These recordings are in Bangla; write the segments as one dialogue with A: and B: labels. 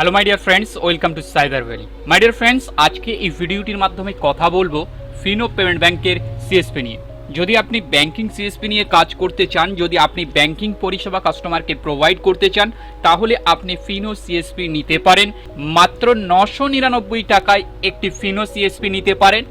A: Hello my dear friends welcome to Cyber Valley my dear friends আজকে এই ভিডিওটির মাধ্যমে কথা বলব ফিনো পেমেন্ট ব্যাংকের সিএসপি নিয়ে। যদি আপনি ব্যাংকিং সিএসপি নিয়ে কাজ করতে চান, যদি আপনি ব্যাংকিং পরিষেবা কাস্টমারকে প্রোভাইড করতে চান, তাহলে আপনি ফিনো সিএসপি নিতে পারেন। মাত্র নশো নিরানব্বই টাকায় একটি ফিনো সিএসপি নিতে পারেন।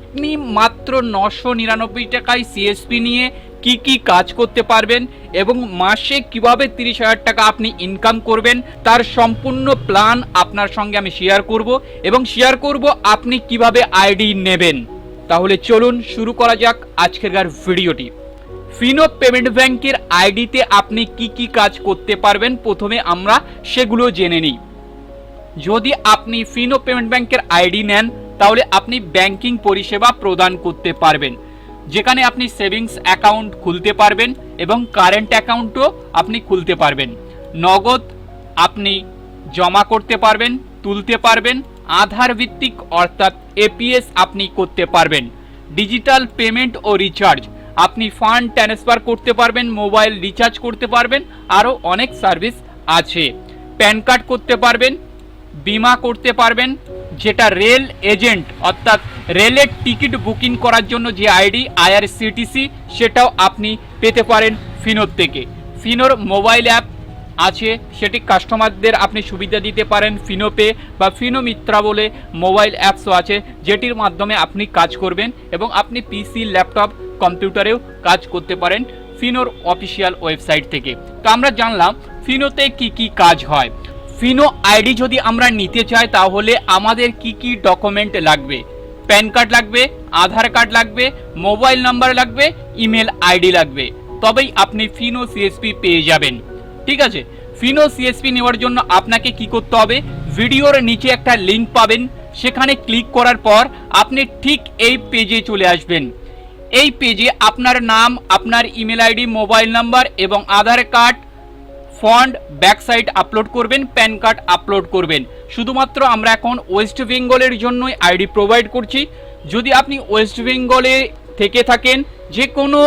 A: মাত্র নশো নিরানব্বই টাকায় সিএসপি নিয়ে কি কি কাজ করতে পারবেন এবং মাসে কীভাবে তিরিশ হাজার টাকা আপনি ইনকাম করবেন, তার সম্পূর্ণ প্ল্যান আপনার সঙ্গে আমি শেয়ার করব এবং শেয়ার করব আপনি কীভাবে আইডি নেবেন। তাহলে চলুন শুরু করা যাক আজকের ভিডিওটি। ফিনো পেমেন্ট ব্যাংকের আইডিতে আপনি কি কি কাজ করতে পারবেন প্রথমে আমরা সেগুলো জেনে নিই। যদি আপনি ফিনো পেমেন্ট ব্যাংকের আইডি নেন, তাহলে আপনি ব্যাংকিং পরিষেবা প্রদান করতে পারবেন। যেখানে আপনি সেভিংস অ্যাকাউন্ট খুলতে পারবেন এবং কারেন্ট অ্যাকাউন্টও আপনি খুলতে পারবেন। নগদ আপনি জমা করতে পারবেন, তুলতে পারবেন, আধার ভিত্তিক অর্থাৎ এপিএস আপনি করতে পারবেন। ডিজিটাল পেমেন্ট ও রিচার্জ, আপনি ফান্ড ট্রান্সফার করতে পারবেন, মোবাইল রিচার্জ করতে পারবেন, আরও অনেক সার্ভিস আছে। প্যান কার্ড করতে পারবেন, বিমা করতে পারবেন যেটা রেল এজেন্ট, অর্থাৎ রেলের টিকিট বুকিং করার জন্য যে আইডি, আইআরসিটিসি, সেটাও আপনি পেতে পারেন ফিনোর থেকে। ফিনোর মোবাইল অ্যাপ আছে, সেটি কাস্টমারদের আপনি সুবিধা দিতে পারেন ফিনোপে বা ফিনো মিত্রা বলে মোবাইল অ্যাপসও আছে, যেটির মাধ্যমে আপনি কাজ করবেন এবং আপনি পিসি, ল্যাপটপ, কম্পিউটারেও কাজ করতে পারেন ফিনোর অফিসিয়াল ওয়েবসাইট থেকে। তো আমরা জানলাম, ফিনোতে কি কি কাজ হয়। ফিনো আইডি যদি আমরা নিতে চাই, তাহলে আমাদের কি কি ডকুমেন্ট লাগবে? প্যান কার্ড লাগবে, আধার কার্ড লাগবে, মোবাইল নাম্বার লাগবে, ইমেল আইডি লাগবে। তবেই আপনি ফিনো সিএসপি পেয়ে যাবেন। ঠিক আছে? ফিনো সিএসপি নেওয়ার জন্য আপনাকে কি করতে হবে? ভিডিওর নিচে একটা লিংক পাবেন। সেখানে ক্লিক করার পর আপনি ঠিক এই পেজে চলে আসবেন। এই পেজে আপনার নাম, আপনার ইমেল আইডি, মোবাইল নাম্বার এবং Aadhaar card front back side upload করবেন, প্যান কার্ড আপলোড করবেন। শুধুমাত্র আমরা এখন ওয়েস্ট বেঙ্গলের জন্যই আইডি প্রোভাইড করছি। যদি আপনি ওয়েস্ট বেঙ্গলে থেকে থাকেন যে কোনো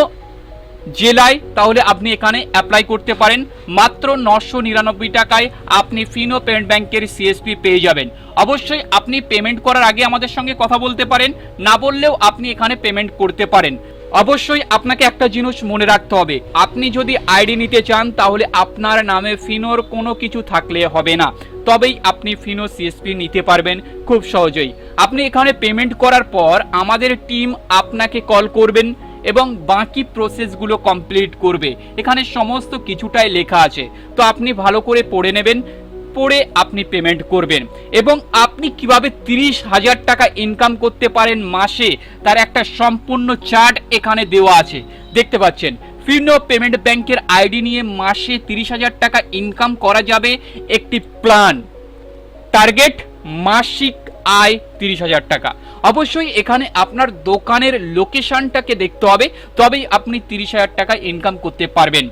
A: জেলায়, তাহলে আপনি এখানে অ্যাপ্লাই করতে পারেন। মাত্র নশো নিরানব্বই টাকায় আপনি ফিনো পেমেন্ট ব্যাংকের সিএসপি পেয়ে যাবেন। অবশ্যই আপনি পেমেন্ট করার আগে আমাদের সঙ্গে কথা বলতে পারেন। না বললেও আপনি এখানে পেমেন্ট করতে পারেন। অবশ্যই আপনাকে একটা জিনিস মনে রাখতে হবে। আপনি যদি আইডি নিতে চান, তাহলে আপনার নামে ফিনোর কোনো কিছু থাকলে হবে না। তবেই আপনি ফিনো সিএসপি নিতে পারবেন খুব সহজেই। আপনি এখানে পেমেন্ট করার পর আমাদের টিম আপনাকে কল করবেন এবং বাকি প্রসেসগুলো কমপ্লিট করবে। এখানে সমস্ত কিছুটাই লেখা আছে। তো আপনি ভালো করে পড়ে নেবেন। পড়ে আপনি পেমেন্ট করবেন এবং আপনি কীভাবে তিরিশ হাজার টাকা ইনকাম করতে পারেন মাসে, তার একটা সম্পূর্ণ চার্ট এখানে দেওয়া আছে। দেখতে পাচ্ছেন ফিনো পেমেন্ট ব্যাংকের আইডি নিয়ে মাসে তিরিশ হাজার টাকা ইনকাম করা যাবে একটি প্ল্যান টার্গেট মাসিক আয় তিরিশ হাজার টাকা। অবশ্যই এখানে আপনার দোকানের লোকেশনটাকে দেখতে হবে, তবেই আপনি তিরিশ হাজার টাকা ইনকাম করতে পারবেন।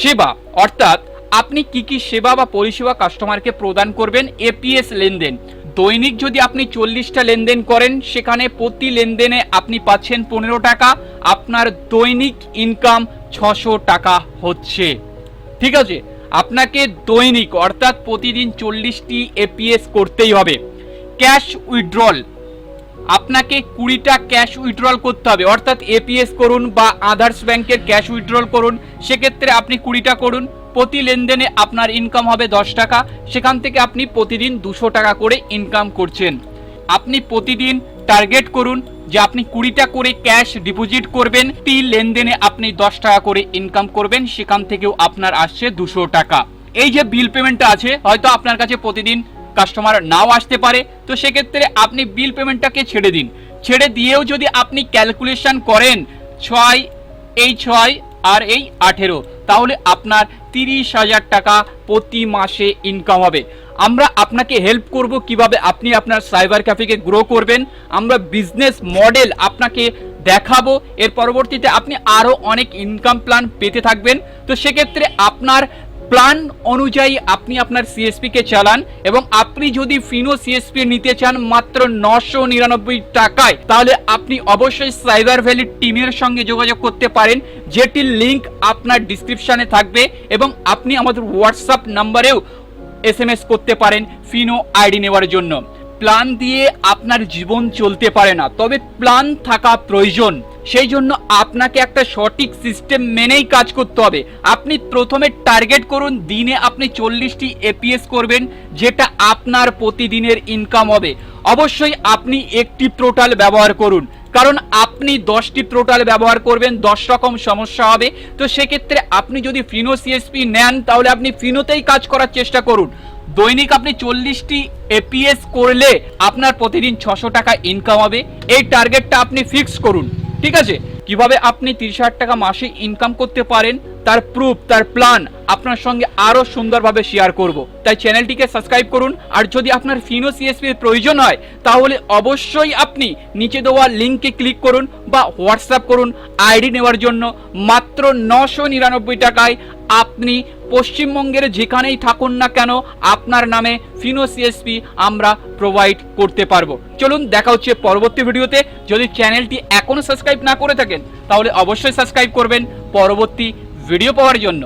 A: সেবা, অর্থাৎ আপনি কি কি সেবা বা পরিষেবা কাস্টমারকে প্রদান করবেন এপিএস লেনদেন? দৈনিক যদি আপনি চল্লিশটা লেনদেন করেন, সেখানে প্রতি লেনদেনে আপনি পাচ্ছেন পনেরো টাকা। আপনার দৈনিক ইনকাম ছশো টাকা হচ্ছে। ঠিক আছে? আপনাকে দৈনিক, অর্থাৎ প্রতিদিন চল্লিশটি এপিএস করতেই হবে। Cash withdrawal. আপনাকে কুড়িটা ক্যাশ উইথড্রল করতে হবে। অর্থাৎ এপিএস করুন বা আদার্স ব্যাংকের ক্যাশ উইথড্রল করুন। সেক্ষেত্রে আপনি কুড়িটা করুন। প্রতি লেনদেনে আপনার ইনকাম হবে দশ টাকা। সেখান থেকে আপনি প্রতিদিন দুশো টাকা করে ইনকাম করছেন। আপনি প্রতিদিন টার্গেট করুন যে আপনি কুড়িটা করে ক্যাশ ডিপোজিট করবেন। প্রতি লেনদেনে আপনি দশ টাকা করে ইনকাম করবেন। সেখান থেকেও আপনার আসছে দুশো টাকা। এই যে বিল পেমেন্টটা আছে, হয়তো আপনার কাছে প্রতিদিন কাস্টমার নাও আসতে পারে। তো সেক্ষেত্রে আপনি বিল পেমেন্টটাকে ছেড়ে দিন। ছেড়ে দিয়েও যদি আপনি ক্যালকুলেশন করেন, ছয়, এই ছয় আর এই আঠেরো, তাহলে আপনার তিরিশ হাজার টাকা প্রতি মাসে ইনকাম হবে। আমরা আপনাকে হেল্প করব কীভাবে আপনি আপনার সাইবার ক্যাফেকে গ্রো করবেন। আমরা বিজনেস মডেল আপনাকে দেখাবো। এর পরবর্তীতে আপনি আরও অনেক ইনকাম প্ল্যান পেতে থাকবেন। তো সেক্ষেত্রে আপনার প্ল্যান অনুযায়ী আপনি আপনার সিএসপি কে চালান এবং আপনি যদি ফিনো সিএসপি নিতে চান মাত্র নশো নিরানব্বই টাকায়, তাহলে আপনি অবশ্যই সাইবার ভ্যালি টিমের সঙ্গে যোগাযোগ করতে পারেন। যেটির লিংক আপনার ডিসক্রিপশনে থাকবে এবং আপনি আমাদের হোয়াটসঅ্যাপ নাম্বারেও এস এম এস করতে পারেন ফিনো আইডি নেওয়ার জন্য। প্ল্যান দিয়ে আপনার জীবন চলতে পারে না, তবে প্ল্যান থাকা প্রয়োজন। সেই জন্য আপনাকে একটা সঠিক সিস্টেম মেনেই কাজ করতে হবে। আপনি প্রথমে টার্গেট করুন, দিনে আপনি চল্লিশটি এপিএস করবেন, যেটা আপনার প্রতিদিনের ইনকাম হবে। অবশ্যই আপনি একটি পোর্টাল ব্যবহার করুন, কারণ আপনি দশটি পোর্টাল ব্যবহার করবেন, দশ রকম সমস্যা হবে। তো সেক্ষেত্রে আপনি যদি ফিনো সিএসপি নেন, তাহলে আপনি ফিনোতেই কাজ করার চেষ্টা করুন। দৈনিক আপনি চল্লিশটি এপিএস করলে আপনার প্রতিদিন ছশো টাকা ইনকাম হবে। এই টার্গেটটা আপনি ফিক্স করুন। ঠিক আছে? কীভাবে আপনি তিরিশ হাজার টাকা মাসে ইনকাম করতে পারেন, তার প্রুফ তার প্ল্যান আপনার সঙ্গে আরও সুন্দরভাবে শেয়ার করব। তাই চ্যানেলটিকে সাবস্ক্রাইব করুন, আর যদি আপনার ফিনো সিএসপি এর প্রয়োজন হয়, তাহলে অবশ্যই আপনি নিচে দেওয়া লিঙ্কে ক্লিক করুন বা হোয়াটসঅ্যাপ করুন আইডি নেওয়ার জন্য মাত্র নশো নিরানব্বই টাকায় আপনি পশ্চিমবঙ্গের যেখানেই থাকুন না কেন, আপনার নামে ফিনো সিএসপি আমরা প্রোভাইড করতে পারব। চলুন দেখা হচ্ছে পরবর্তী ভিডিওতে। যদি চ্যানেলটি এখনও সাবস্ক্রাইব না করে থাকেন, তাহলে অবশ্যই সাবস্ক্রাইব করবেন। পরবর্তী ভিডিও পাওয়ার জন্য।